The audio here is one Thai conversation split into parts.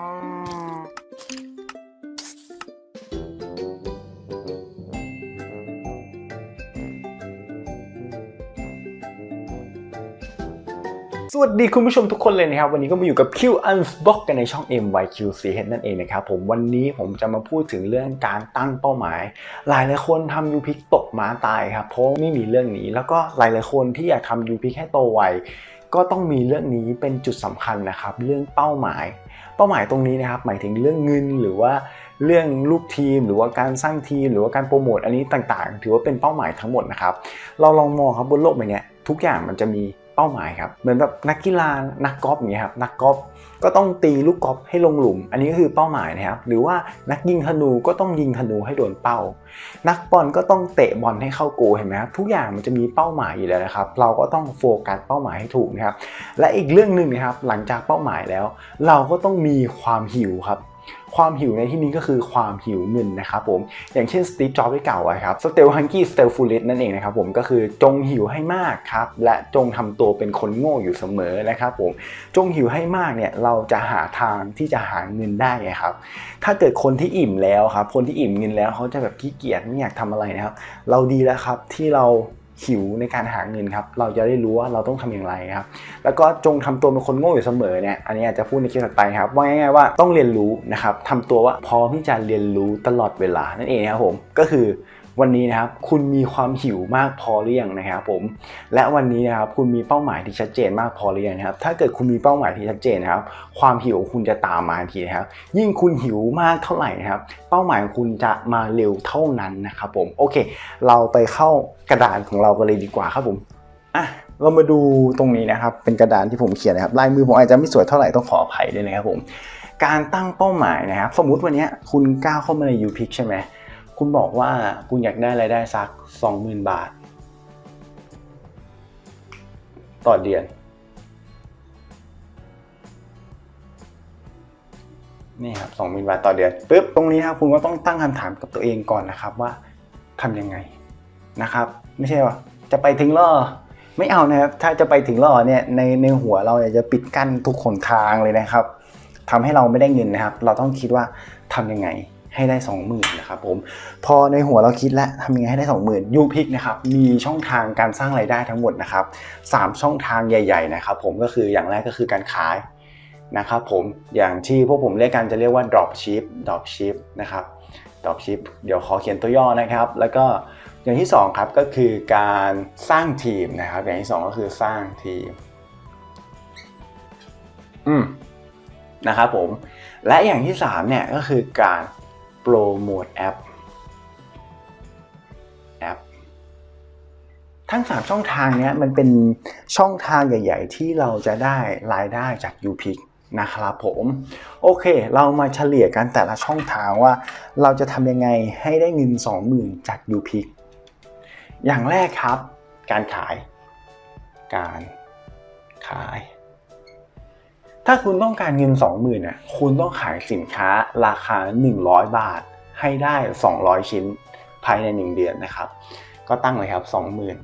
สวัสดีคุณผู้ชมทุกคนเลยนะครับ วันนี้ก็มาอยู่กับ Q Unbox กันในช่อง MYQCH นั่นเองนะครับผมวันนี้ผมจะมาพูดถึงเรื่องการตั้งเป้าหมาย หลายหลายคนทำยูพิกตกม้าตายครับเพราะไม่มีเรื่องนี้ แล้วก็หลายหลายคนที่อยากทำยูพิกให้โตไว ก็ต้องมีเรื่องนี้เป็นจุดสำคัญนะครับ เรื่องเป้าหมาย เป้าหมายตรงนี้นะครับ หมายถึงเรื่องเงินหรือว่าเรื่องลูกทีม หรือว่าการสร้างทีม หรือว่าการโปรโมทอันนี้ต่างๆ ถือว่าเป็นเป้าหมายทั้งหมดนะครับ เราลองมองครับบนโลกใบนี้ทุกอย่างมันจะมี เป้าหมายครับ เหมือนแบบนักกีฬานักกอล์ฟอย่างเงี้ยครับนักกอล์ฟก็ต้องตีลูกกอล์ฟให้ลงหลุม อันนี้ก็คือเป้าหมายนะครับ หรือว่านักยิงธนูก็ต้องยิงธนูให้โดนเป้า นักบอลก็ต้องเตะบอลให้เข้าโกเห็นไหมครับทุกอย่างมันจะมีเป้าหมายอยู่แล้วนะครับ เราก็ต้องโฟกัสเป้าหมายให้ถูกนะครับ และอีกเรื่องหนึ่งนะครับหลังจากเป้าหมายแล้ว เราก็ต้องมีความหิวครับ ความหิวในที่นี้ก็คือความหิวเงินนะครับผม อย่างเช่นสตีฟจ็อบได้กล่าวไว้ครับ stay hungry stay foolish นั่นเองนะครับผมก็คือจงหิวให้มากครับ และจงทำตัวเป็นคนโง่อยู่เสมอนะครับผมจงหิวให้มากเนี่ยเราจะหาทางที่จะหาเงินได้ไงครับ ถ้าเกิดคนที่อิ่มแล้วครับ คนที่อิ่มเงินแล้วเขาจะแบบขี้เกียจไม่อยากทำอะไรนะครับ เราดีแล้วครับที่เรา หิวในการหาเงินครับ เราจะได้รู้ว่าเราต้องทำอย่างไรครับ แล้วก็จงทำตัวเป็นคนโง่อยู่เสมอเนี่ย อันนี้อาจจะพูดในคลิปถัดไปครับ ว่าง่ายๆว่าต้องเรียนรู้นะครับทำตัวว่าพร้อมที่จะเรียนรู้ตลอดเวลานั่นเองนะครับผม ก็คือ วันนี้นะครับคุณมีความหิวมากพอหรือยังนะครับผม และวันนี้นะครับคุณมีเป้าหมายที่ชัดเจนมากพอหรือยังนะครับ ถ้าเกิดคุณมีเป้าหมายที่ชัดเจนนะครับ ความหิวคุณจะตามมาทันทีนะครับ ยิ่งคุณหิวมากเท่าไหร่นะครับ เป้าหมายของคุณจะมาเร็วเท่านั้นนะครับผม โอเค เราไปเข้ากระดานของเรากันเลยดีกว่าครับผม อะเรามาดูตรงนี้นะครับ เป็นกระดานที่ผมเขียนนะครับ ลายมือผมอาจจะไม่สวยเท่าไหร่ต้องขออภัยด้วยนะครับผม การตั้งเป้าหมายนะครับ สมมุติวันนี้คุณก้าวเข้ามาใน u p i c ใช่ไหม คุณบอกว่าคุณอยากได้รายได้สัก 20,000 บาท ต่อเดือน นี่ครับสองหมื่นบาทต่อเดือนปุ๊บตรงนี้ครับคุณก็ต้องตั้งคำถามกับตัวเองก่อนนะครับว่าทำยังไงนะครับ ไม่ใช่ว่าจะไปถึงล่อไม่เอานะครับ ถ้าจะไปถึงล่อเนี่ยในในหัวเราเนี่ยจะปิดกั้นทุกขนทางเลยนะครับทำให้เราไม่ได้เงินนะครับ เราต้องคิดว่าทำยังไง ให้ได้ 20,000นะครับผมพอในหัวเราคิดแล้วทำยังไงให้ได้ 20,000ยูพิกนะครับมีช่องทางการสร้างรายได้ทั้งหมดนะครับสามช่องทางใหญ่ ๆ นะครับ ผมก็คืออย่างแรกก็คือการขายนะครับผมอย่างที่พวกผมเรียกกันจะเรียกว่า drop ship drop ship นะครับ drop ship เดี๋ยวขอเขียนตัวย่อนะครับ แล้วก็อย่างที่สองครับก็คือการสร้างทีมนะครับ อย่างที่สองก็คือสร้างทีมอืมนะครับผมและอย่างที่สามเนี่ยก็คือการ โปรโมทแอปแอปทั้ง 3 ช่องทางนี้มันเป็นช่องทางใหญ่ ๆ ที่เราจะได้รายได้จาก u p i c นะครับผม โอเค เรามาเฉลี่ยกันแต่ละช่องทางว่า เราจะทำยังไงให้ได้เงิน 20,000 จาก u p i c อย่างแรกครับ การขาย การขาย ถ้าคุณต้องการเงิน 20,000น่ะคุณต้องขายสินค้าราคา 100 บาท ให้ได้ 200 ชิ้นภายใน 1 เดือนนะครับ ก็ตั้งเลยครับ 20,000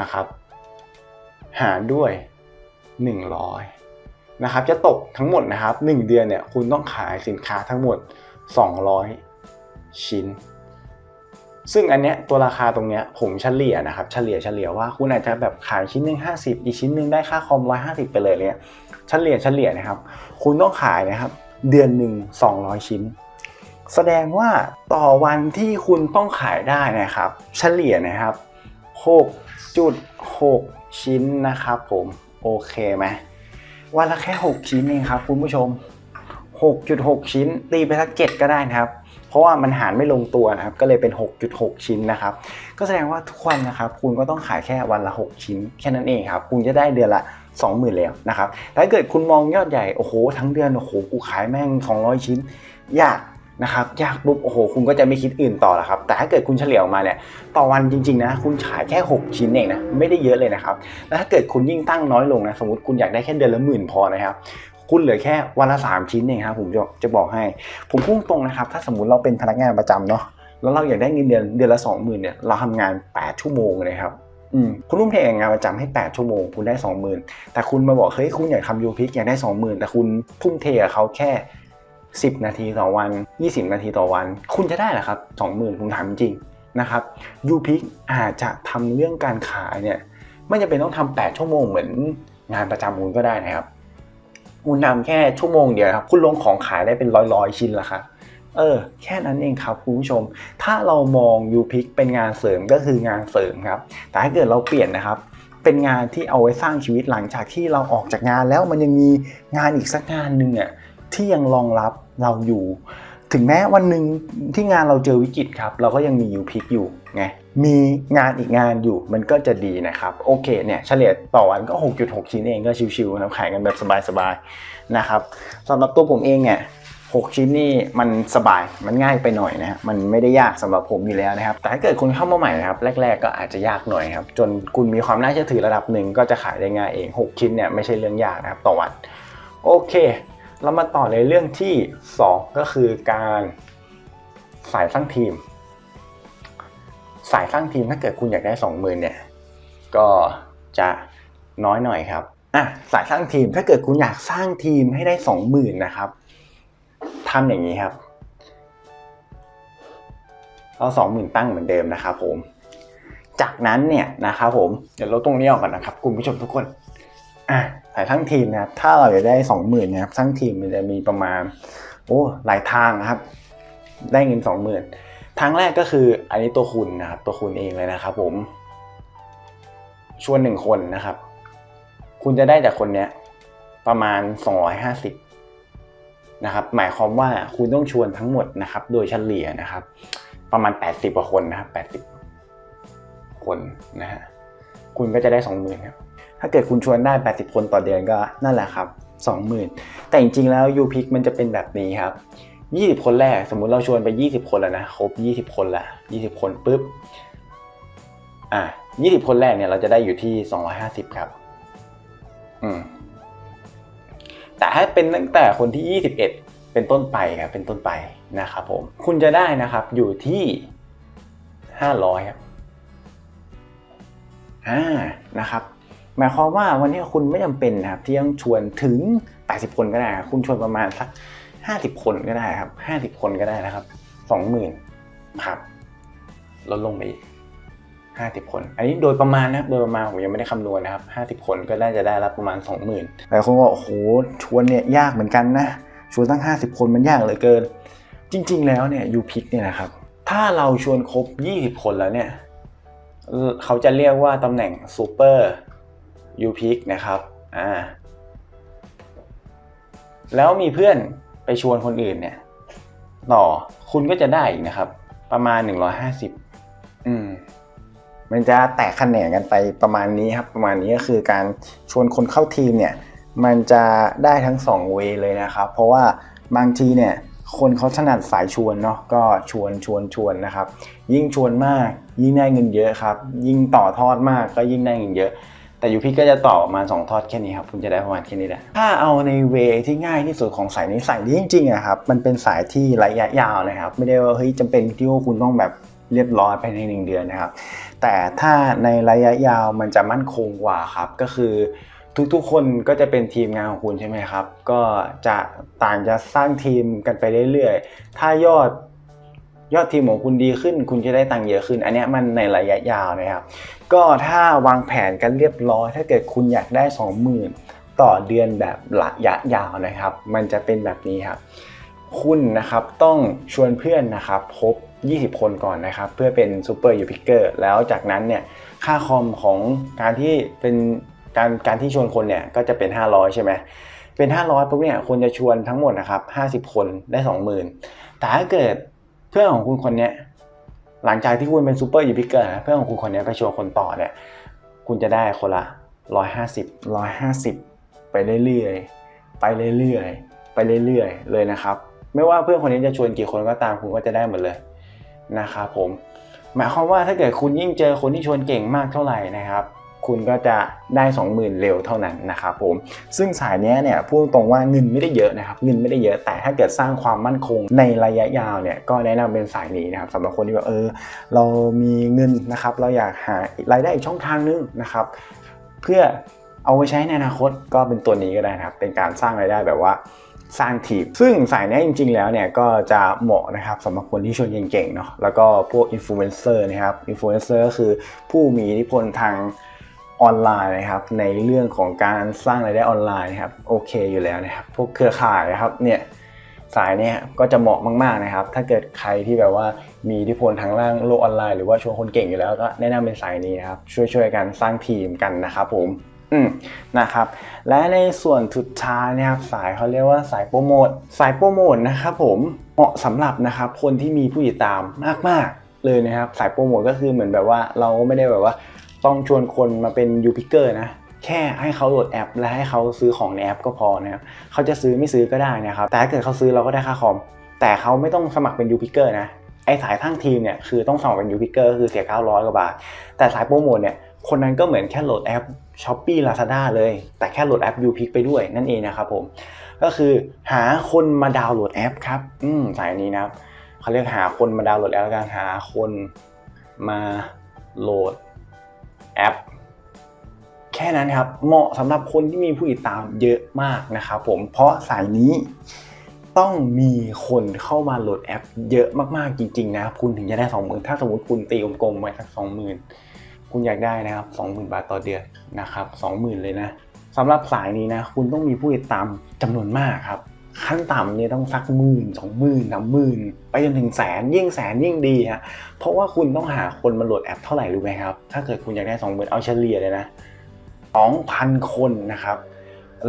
นะครับ หารด้วย 100นะครับ จะตกทั้งหมดนะครับ 1 เดือนเนี่ยคุณต้องขายสินค้าทั้งหมด 200 ชิ้น ซึ่งอันเนี้ยตัวราคาตรงเนี้ยผมเฉลี่ยนะครับเฉลี่ยเฉลี่ยว่าคุณอาจจะแบบขายชิ้นหนึ่ง50 อีกชิ้นหนึ่งได้ค่าคอม150ไปเลยเนี่ยเฉลี่ยเฉลี่ยนะครับ คุณต้องขายนะครับ เดือนหนึ่ง200 ชิ้น แสดงว่าต่อวันที่คุณต้องขายได้นะครับ เฉลี่ยนะครับ 6.6 ชิ้นนะครับ ผมโอเคไหมวันละแค่ 6 ชิ้นเองครับคุณผู้ชม 6.6 ชิ้นตีไปสัก7ก็ได้นะครับ เพราะว่ามันหารไม่ลงตัวนะครับก็เลยเป็น 6.6 ชิ้นนะครับก็แสดงว่าทุกวันนะครับคุณก็ต้องขายแค่วันละ 6 ชิ้นแค่นั้นเองครับคุณจะได้เดือนละ20,000แล้วนะครับแต่ถ้าเกิดคุณมองยอดใหญ่โอ้โหทั้งเดือนโอ้โหกูขายแม่ง 200 ชิ้น ยากนะครับยากปุ๊บโอ้โหคุณก็จะไม่คิดอื่นต่อละครับแต่ถ้าเกิดคุณเฉลี่ยออกมาเนี่ยต่อวันจริงๆนะคุณขายแค่ 6 ชิ้นเองนะไม่ได้เยอะเลยนะครับแล้วถ้าเกิดคุณยิ่งตั้งน้อยลงนะสมมติคุณอยากได้แค่เดือนละหมื่นพอนะครับ คุณเหลือแค่วันละ3ชิ้นเองครับผมจะจะบอกให้ ผมพุ่งตรงนะครับ ถ้าสมมติเราเป็นพนักงานประจำเนาะแล้วเราอยากได้เงินเดือนเดือนละ20,000เนี่ยเราทำงาน8ชั่วโมงเลยครับอืมคุณทุ่มเทงานประจำให้ 8 ชั่วโมง คุณได้ 20,000 แต่คุณมาบอกเฮ้ยคุณอยากทำยูพิกอยากได้ 20,000 แต่คุณทุ่มเทกับเขาแค่ 10 นาทีต่อวัน 20 นาทีต่อวัน คุณจะได้เหรอครับ 20,000 ผมถามจริงนะครับยูพิกอาจจะทำเรื่องการขายเนี่ยไม่จำเป็นต้องทำ8ชั่วโมงเหมือนงานประจำคุณก็ได้นะครับ คุณทำแค่ชั่วโมงเดียวครับ คุณลงของขายได้เป็นร้อยๆ ชิ้นละครับเออ แค่นั้นเองครับคุณผู้ชม ถ้าเรามองยูพิกเป็นงานเสริมก็คืองานเสริมครับ แต่ถ้าเกิดเราเปลี่ยนนะครับ เป็นงานที่เอาไว้สร้างชีวิตหลังจากที่เราออกจากงานแล้วมันยังมีงานอีกสักงานหนึ่งอะที่ยังรองรับเราอยู่ ถึงแม้วันหนึ่งที่งานเราเจอวิกฤตครับ เราก็ยังมียูพิกอยู่ไงมีงานอีกงานอยู่มันก็จะดีนะครับ โอเคเนี่ยเฉลี่ยต่อวันก็ 6.6 ชิ้นเองก็ชิวๆนะขายกันแบบสบายๆนะครับสำหรับตัวผมเองเนี่ย6ชิ้นนี่มันสบายมันง่ายไปหน่อยนะฮะมันไม่ได้ยากสำหรับผมอยู่แล้วนะครับ แต่ถ้าเกิดคุณเข้ามาใหม่นะครับ แรก ๆ ก็อาจจะยากหน่อยครับ จนคุณมีความน่าเชื่อถือระดับหนึ่งก็จะขายได้ง่ายเอง 6 ชิ้นเนี่ยไม่ใช่เรื่องยากนะครับต่อวันโอเค เรามาต่อในเรื่องที่ 2 ก็คือการสายสร้างทีม สายสร้างทีมถ้าเกิดคุณอยากได้ 20,000เนี่ยก็จะน้อยหน่อยครับอะสายสร้างทีมถ้าเกิดคุณอยากสร้างทีมให้ได้ 20,000นะครับทำอย่างนี้ครับเอา20,000ตั้งเหมือนเดิมนะครับผมจากนั้นเนี่ยนะครับผมเดี๋ยวลดตรงนี้ออกก่อนนะครับ คุณผู้ชมทุกคนอะ สายสร้งทีมนะครับถ้าเราอยากได้20,000นะครับสร้งทีมมันจะมีประมาณโอ้หลายทางนะครับ ได้เงิน20,000ทางแรกก็คืออันนี้ตัวคุณนะครับ ตัวคุณเองเลยนะครับ ผม ชวนหนึ่งคนนะครับ คุณจะได้จากคนเนี้ยประมาณ 250นะครับ หมายความว่าคุณต้องชวนทั้งหมดนะครับ โดยเฉลี่ยนะครับ ประมาณ 80กว่าคนนะครับ80 คนนะฮะคุณก็จะได้ 20,000ครับ ถ้าเกิดคุณชวนได้ 80 คนต่อเดือนก็นั่นแหละครับ 20,000 แต่จริงๆแล้ว u p i c มันจะเป็นแบบนี้ครับ 20 คนแรก สมมุติเราชวนไป 20 คนแล้วนะ ครบ 20 คนละ20 คนปุ๊บ อะ20 คนแรกเนี่ยเราจะได้อยู่ที่ 250 ครับ อืม แต่ถ้าเป็นตั้งแต่คนที่ 21 เป็นต้นไปครับเป็นต้นไปนะครับผม คุณจะได้นะครับอยู่ที่ 500 ครับ อ่า นะครับ หมายความว่าวันนี้คุณไม่จำเป็นนะครับที่ต้องชวนถึง 80 คนก็ได้ คุณชวนประมาณสัก 50 คนก็ได้ครับ 50 คนก็ได้นะครับ 20,000ครับลดลงไปอีก50 คน อันนี้โดยประมาณนะครับ โดยประมาณผมยังไม่ได้คำนวณนะครับ 50 คนก็น่าจะได้รับประมาณ 20,000หลายคนบอกโอ้โหชวนเนี่ยยากเหมือนกันนะ ชวนตั้ง 50 คนมันยากเหลือเกิน จริง ๆ แล้วเนี่ยยูพิกเนี่ยนะครับ ถ้าเราชวนครบ 20 คนแล้วเนี่ย เขาจะเรียกว่าตำแหน่งซูเปอร์ ยูพิกนะครับอ่าแล้วมีเพื่อนไปชวนคนอื่นเนี่ย ต่อคุณก็จะได้อีกนะครับ ประมาณ 150 อืมมันจะแตกแขนงกันไปประมาณนี้ครับ ประมาณนี้ก็คือการชวนคนเข้าทีมเนี่ย มันจะได้ทั้ง2เวเลยนะครับ เพราะว่าบางทีเนี่ย คนเขาถนัดสายชวนเนาะก็ชวนชวนชวนนะครับ ยิ่งชวนมากยิ่งได้เงินเยอะครับ ยิ่งต่อทอดมากก็ยิ่งได้เงินเยอะ แต่ยูพี่ก็จะต่อประมาณ2ทอดแค่นี้ครับคุณจะได้ประมาณแค่นี้แหละถ้าเอาในเวที่ง่ายที่สุดของสายนี้สายนี้จริงๆอะครับมันเป็นสายที่ระยะยาวนะครับ ไม่ได้ว่าเฮ้ยจำเป็นที่ว่าคุณต้องแบบเรียบร้อยภายในหนึ่งเดือนนะครับ แต่ถ้าในระยะยาวมันจะมั่นคงกว่าครับ ก็คือทุกๆ คนก็จะเป็นทีมงานของคุณใช่ไหมครับ ก็จะต่างจะสร้างทีมกันไปเรื่อยๆ ถ้ายอด ยอดทีมของคุณดีขึ้น คุณจะได้ตังค์เยอะขึ้น อันนี้มันในระยะยาวนะครับ ก็ถ้าวางแผนกันเรียบร้อย ถ้าเกิดคุณอยากได้ 20,000 ต่อเดือนแบบระยะยาวนะครับ มันจะเป็นแบบนี้ครับคุณนะครับต้องชวนเพื่อนนะครับครบ20 คนก่อนนะครับ เพื่อเป็นซูเปอร์ยูพิกเกอร์แล้วจากนั้นเนี่ยค่าคอมของการที่เป็นการการที่ชวนคนเนี่ยก็จะเป็น 500 ใช่ไหมเป็น 500ปุ๊บเนี่ยคุณจะชวนทั้งหมดนะครับ50 คนได้ 20,000แต่ถ้าเกิด เพื่อนของคุณคนนี้หลังจากที่คุณเป็นซูเปอร์ยูพิกเกอร์เพื่อนของคุณคนนี้ไปชวนคนต่อเนี่ยคุณจะได้คนละ150 150 ไปเรื่อยๆไปเรื่อยๆไปเรื่อยๆเลยนะครับ ไม่ว่าเพื่อนคนนี้จะชวนกี่คนก็ตามคุณก็จะได้หมดเลยนะครับผมหมายความว่าถ้าเกิดคุณยิ่งเจอคนที่ชวนเก่งมากเท่าไหร่นะครับ คุณก็จะได้ 20,000 เร็วเท่านั้นนะครับผม ซึ่งสายเนี้ยเนี่ยพูดตรงว่าเงินไม่ได้เยอะนะครับ เงินไม่ได้เยอะ แต่ถ้าเกิดสร้างความมั่นคงในระยะยาวเนี่ย ก็แนะนำเป็นสายนี้นะครับสำหรับคนที่แบบเออ เรามีเงินนะครับ เราอยากหารายได้อีกช่องทางนึงนะครับ เพื่อเอาไว้ใช้ในอนาคตก็เป็นตัวนี้ก็ได้นะครับ เป็นการสร้างรายได้แบบว่าสร้างทีมซึ่งสายนี้จริงๆ แล้วเนี่ยก็จะเหมาะนะครับสำหรับคนที่ชวนเก่งๆเนาะแล้วก็พวกอินฟลูเอนเซอร์นะครับอินฟลูเอนเซอร์ก็คือผู้มีอิทธิพลทาง ออนไลน์นะครับ ในเรื่องของการสร้างรายได้ออนไลน์นะครับโอเคอยู่แล้วนะครับ พวกเครือข่ายนะครับเนี่ยสายเนี้ยก็จะเหมาะมากๆนะครับ ถ้าเกิดใครที่แบบว่ามีอิทธิพลทางล่างโลกออนไลน์หรือว่าชวนคนเก่งอยู่แล้วก็แนะนำเป็นสายนี้นะครับ ช่วยๆกันสร้างทีมกันนะครับผมอืมนะครับ และในส่วนสุดท้ายนะครับสายเขาเรียกว่าสายโปรโมทสายโปรโมทนะครับผมเหมาะสำหรับนะครับคนที่มีผู้ติดตามมากๆเลยนะครับ สายโปรโมทก็คือเหมือนแบบว่าเราไม่ได้แบบว่า ต้องชวนคนมาเป็นยูพิเกอร์นะแค่ให้เขาโหลดแอป และให้เขาซื้อของในแอปก็พอนะครับเขาจะซื้อไม่ซื้อก็ได้นะครับ แต่ถ้าเกิดเขาซื้อเราก็ได้ค่าคอม แต่เขาไม่ต้องสมัครเป็นยูพิเกอร์นะ ไอสายทั้งทีมเนี่ยคือต้องสมัครเป็นยูพิเกอร์คือเสีย 900 กว่าบาท แต่สายโปรโมทเนี่ยคนนั้นก็เหมือนแค่โหลดแอป s h อ p e e Lazada เลย แต่แค่โหลดแอป u p i c ไปด้วยนั่นเองนะครับผม ก็คือหาคนมาดาวน์โหลดแอปครับ อืมสายนี้นะครับเขาเรียกหาคนมาดาวน์โหลดแอปแล้วกันหาคนมาโหลด แอป แค่นั้นครับ เหมาะสำหรับคนที่มีผู้ติดตามเยอะมากนะครับผมเพราะสายนี้ต้องมีคนเข้ามาโหลดแอป เยอะมากๆจริงๆนะครับคุณถึงจะได้ 20,000 ถ้าสมมติคุณตีกลมๆไว้สัก20,000 คุณอยากได้นะครับ 20,000 บาทต่อเดือนนะครับ 20,000 เลยนะสำหรับสายนี้นะ คุณต้องมีผู้ติดตามจำนวนมากครับ ขั้นต่ำเนี่ยต้องสักหมื่นสองหมื่นสามหมื่นไปจนถึงแสนยิ่งแสนยิ่งดีฮะเพราะว่าคุณต้องหาคนมาโหลดแอปเท่าไหร่รู้ไหมครับ ถ้าเกิดคุณอยากได้20,000เอาเฉลี่ยเลยนะ2,000คนนะครับ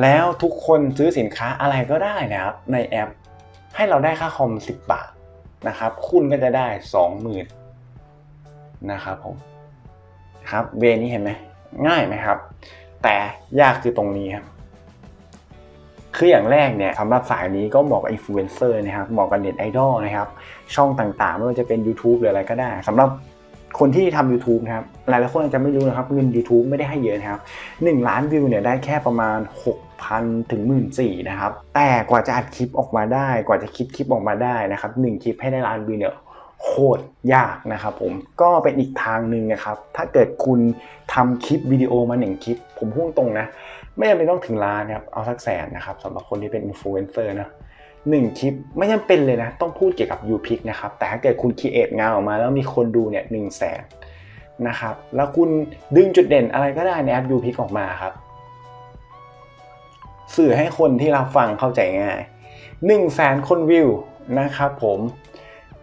แล้วทุกคนซื้อสินค้าอะไรก็ได้นะครับ ในแอปให้เราได้ค่าคอม10บบาทนะครับ คุณก็จะได้20,000นะครับผมครับเวนี้เห็นไหมง่ายไหมครับ แต่ยากคือตรงนี้ครับ คืออย่างแรกเนี่ยสำหรับสายนี้ก็เหมาะกับอินฟลูเอนเซอร์นะครับเหมาะกับเน็ตไอดอลนะครับช่องต่างๆ ไม่ว่าจะเป็น YouTube หรืออะไรก็ได้สำหรับคนที่ทำ YouTube นะครับ หลายๆคนอาจจะไม่รู้นะครับ เงิน YouTube ไม่ได้ให้เยอะนะครับ 1 ล้านวิวเนี่ยได้แค่ประมาณ 6,000 ถึง 1 4ื่นนะครับ แต่กว่าจะอัดคลิปออกมาได้ กว่าจะคิดคลิปออกมาได้นะครับหนึ่งคลิปให้ได้ล้านวิวเนี่ยโคตรยากนะครับผม ก็เป็นอีกทางหนึ่งนะครับ ถ้าเกิดคุณทำคลิปวิดีโอมาหนึ่งคลิป ผมพูดตรงนะ ไม่จำเป็นต้องถึงล้านนะครับ เอาสักแสนนะครับสำหรับคนที่เป็นอินฟลูเอนเซอร์นะหนึ่งคลิปไม่จำเป็นเลยนะ ต้องพูดเกี่ยวกับ u p i c นะครับ แต่ถ้าเกิดคุณคิดเอทงานออกมาแล้วมีคนดูเนี่ยหนึ่งแสนนะครับ แล้วคุณดึงจุดเด่นอะไรก็ได้ในแอป u p i c ออกมาครับ สื่อให้คนที่รับฟังเข้าใจง่าย1นึ่งแสนคนวิวนะครับผม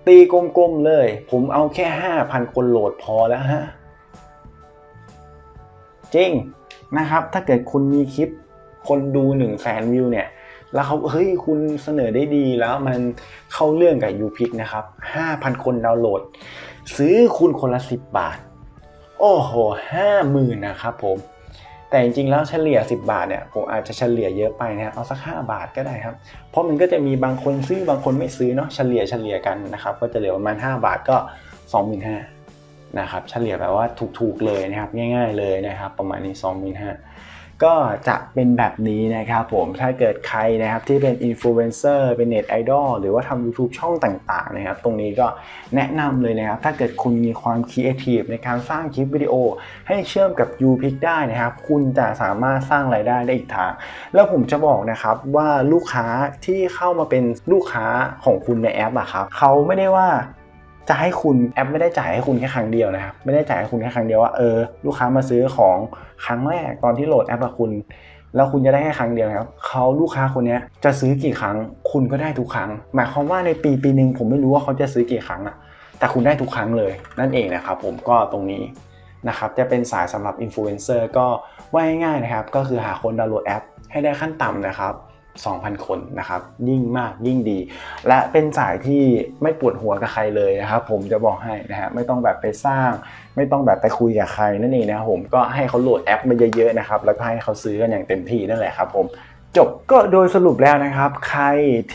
ตีกลมๆเลย ผมเอาแค่ 5,000 คนโหลดพอแล้วฮะ จริง นะครับ ถ้าเกิดคุณมีคลิปคนดู1นึ่งแสนวิวเนี่ย แล้วเขาเฮ้ยคุณเสนอได้ดีแล้วมันเข้าเรื่องกับ u p i c นะครับ 5,000 คนดาวน์โหลด ซื้อคุณคนละ 10 บาท โอ้โหห้าหมื่นนะครับผมแต่จริงๆแล้วเฉลี่ย 10 บาทเนี่ยผมอาจจะเฉลี่ยเยอะไปนะเอาสัก 5 บาทก็ได้ครับ เพราะมันก็จะมีบางคนซื้อบางคนไม่ซื้อเนาะเฉลี่ยเฉลี่ยกันนะครับ ก็จะเหลือประมาณ 5 บาทก็ 25,000 นะครับเฉลี่ยแบบว่าถูกๆเลยนะครับง่าย ๆเลยนะครับ ประมาณนี้25,000ก็จะเป็นแบบนี้นะครับผมถ้าเกิดใครนะครับที่เป็นอินฟลูเอนเซอร์เป็นเน็ตไอดอลหรือว่าทำ YouTube ช่องต่างๆนะครับ ตรงนี้ก็แนะนำเลยนะครับ ถ้าเกิดคุณมีความครีเอทีฟในการสร้างคลิปวิดีโอ ให้เชื่อมกับ u p i c ได้นะครับ คุณจะสามารถสร้างรายได้ได้อีกทาง แล้วผมจะบอกนะครับว่าลูกค้าที่เข้ามาเป็นลูกค้าของคุณในแอปอะครับเขาไม่ได้ว่า จะให้คุณแอปไม่ได้จ่ายให้คุณแค่ครั้งเดียวนะครับไม่ได้จ่ายให้คุณแค่ครั้งเดียวว่าเออลูกค้ามาซื้อของครั้งแรกตอนที่โหลดแอปกับคุณ แล้วคุณจะได้แค่ครั้งเดียวครับเขาลูกค้าคนนี้จะซื้อกี่ครั้ง คุณก็ได้ทุกครั้ง หมายความว่าในปีปีหนึ่งผมไม่รู้ว่าเขาจะซื้อกี่ครั้งอะแต่คุณได้ทุกครั้งเลยนั่นเองนะครับผมก็ตรงนี้นะครับจะเป็นสายสำหรับอินฟลูเอนเซอร์ก็ว่าง่ายๆนะครับ ก็คือหาคนดาวน์โหลดแอปให้ได้ขั้นต่ำนะครับ 2,000 คนนะครับ ยิ่งมากยิ่งดี และเป็นสายที่ไม่ปวดหัวกับใครเลยนะครับ ผมจะบอกให้นะฮะไม่ต้องแบบไปสร้าง ไม่ต้องแบบไปคุยกับใครนั่นเองนะครับผมก็ให้เขาโหลดแอปมาเยอะๆนะครับแล้วก็ให้เขาซื้อกันอย่างเต็มที่นั่นแหละครับผมจบก็โดยสรุปแล้วนะครับ ใคร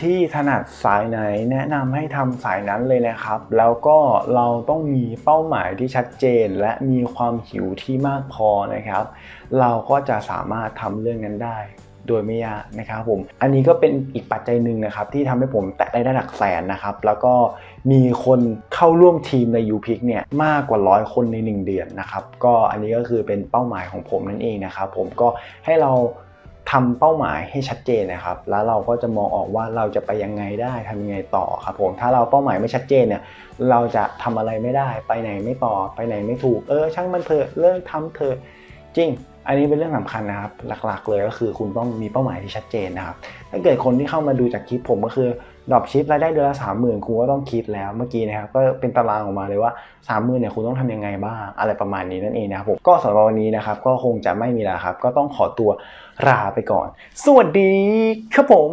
ที่ถนัดสายไหนแนะนำให้ทำสายนั้นเลยนะครับ แล้วก็เราต้องมีเป้าหมายที่ชัดเจน และมีความหิวที่มากพอนะครับ เราก็จะสามารถทำเรื่องนั้นได้ โดยไม่ยากนะครับผม อันนี้ก็เป็นอีกปัจจัยหนึ่งนะครับที่ทำให้ผมแตะได้ระดับแสนนะครับ แล้วก็มีคนเข้าร่วมทีมใน u p i c เนี่ยมากกว่าร้อยคนใน 1 เดือนนะครับ ก็อันนี้ก็คือเป็นเป้าหมายของผมนั่นเองนะครับ ผมก็ให้เราทำเป้าหมายให้ชัดเจนนะครับ แล้วเราก็จะมองออกว่าเราจะไปยังไงได้ทำยังไงต่อครับผม ถ้าเราเป้าหมายไม่ชัดเจนเนี่ย เราจะทำอะไรไม่ได้ ไปไหนไม่ต่อ ไปไหนไม่ถูก เออ ช่างมันเถอะ เลิกทำเถอะ จริง อันนี้เป็นเรื่องสำคัญนะครับ หลักๆ เลยก็คือคุณต้องมีเป้าหมายที่ชัดเจนนะครับ ถ้าเกิดคนที่เข้ามาดูจากคลิปผมก็คือดรอปชิปรายได้เดือนละสามหมื่นคุณก็ต้องคิดแล้วเมื่อกี้นะครับก็เป็นตารางออกมาเลยว่าสามหมื่นเนี่ยคุณต้องทำยังไงบ้าง อะไรประมาณนี้นั่นเองนะครับผมก็สำหรับวันนี้นะครับก็คงจะไม่มีแล้วครับ ก็ต้องขอตัวลาไปก่อน สวัสดีครับผม